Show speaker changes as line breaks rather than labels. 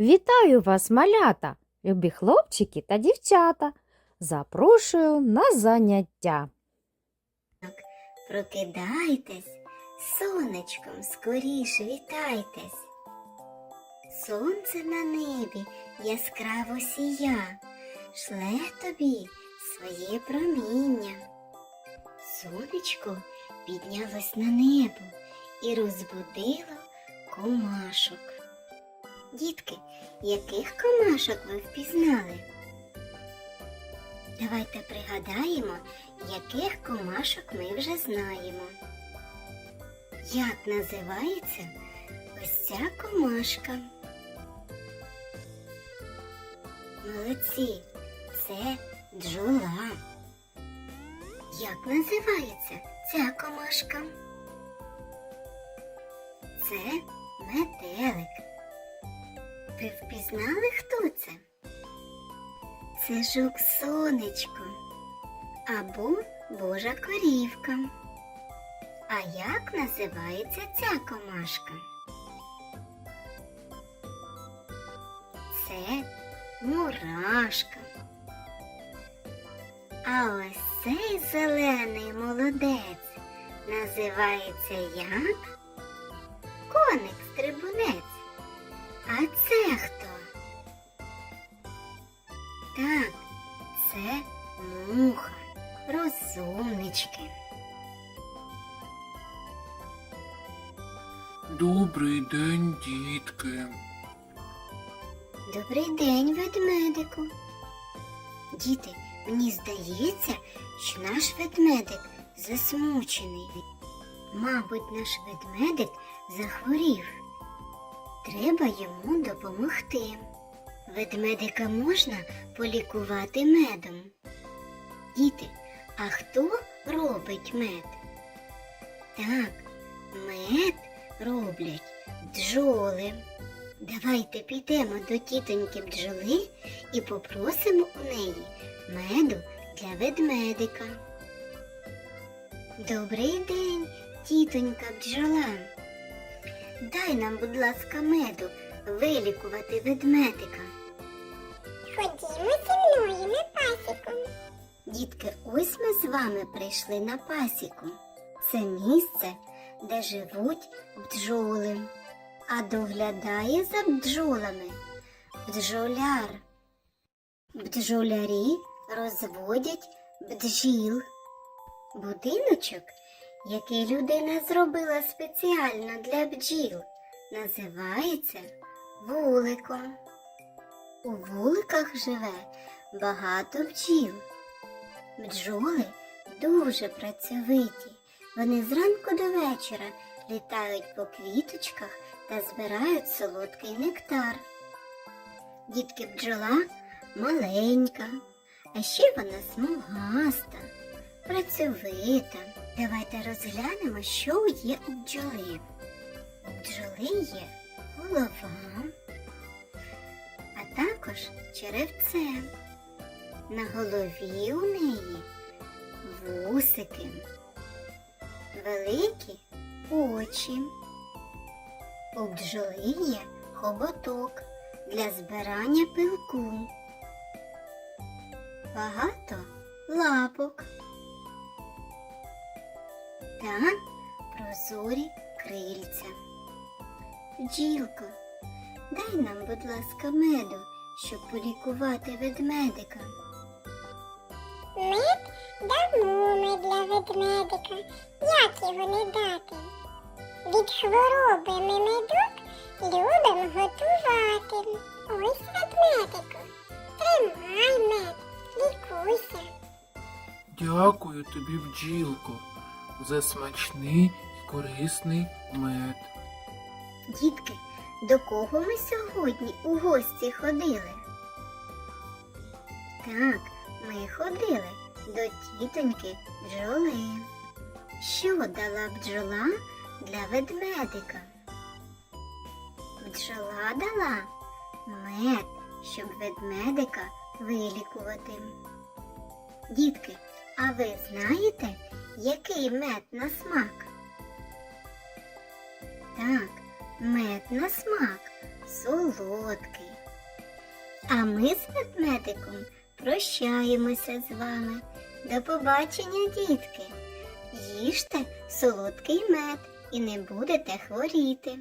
Вітаю вас, малята, любі хлопчики та дівчата. Запрошую на заняття.
Прокидайтесь, сонечком скоріш вітайтесь. Сонце на небі яскраво сія, шле тобі своє проміння. Сонечко піднялось на небо і розбудило комашок. Дітки, яких комашок ви впізнали? Давайте пригадаємо, яких комашок ми вже знаємо. Як називається ось ця комашка? Молодці, це бджола. Як називається ця комашка? Це метелик. Ви впізнали, хто це? Це жук сонечко або Божа корівка. А як називається ця комашка? Це мурашка. А ось цей зелений молодець називається як? Коник стрибунець.
Добрий день, дітки.
Добрий день, ведмедику. Діти, мені здається, що наш ведмедик засмучений. Мабуть, наш ведмедик захворів. Треба йому допомогти. Ведмедика можна полікувати медом. Діти, а хто робить мед? Так, мед роблять бджоли. Давайте підемо до тітоньки бджоли і попросимо у неї меду для ведмедика. Добрий день, тітонька бджола. Дай нам, будь ласка, меду вилікувати ведмедика.
Ходімо зі мною на пасіку.
Дітки, ось ми з вами прийшли на пасіку. Це місце, де живуть бджоли, а доглядає за бджолами бджоляр. Бджолярі розводять бджіл. Будиночок, який людина зробила спеціально для бджіл, називається вуликом. У вуликах живе багато бджіл. Бджоли дуже працьовиті. Вони зранку до вечора літають по квіточках та збирають солодкий нектар. Дітки бджола маленька, а ще вона смугаста, працьовита. Давайте розглянемо, що є у бджоли. У бджоли є голова, а також черевце. На голові у неї вусики, великі очі. У бджоли є хоботок для збирання пилку. Багато лапок та прозорі крильця. Бджілко, дай нам, будь ласка, меду, щоб полікувати ведмедика.
Мед для ведмедика. Як його не дати? Від хвороби ми медок любимо готувати. Ось ведмедику. Тримай мед, лікуйся.
Дякую тобі, бджілко, за смачний і корисний мед.
Дітки, до кого ми сьогодні у гості ходили? Так, ми ходили до тітоньки бджоли. Що дала бджола для ведмедика? Бджола дала мед, щоб ведмедика вилікувати. Дітки, а ви знаєте, який мед на смак? Так, мед на смак солодкий, А ми з ведмедиком прощаємося з вами. До побачення, дітки. Їжте солодкий мед і не будете хворіти.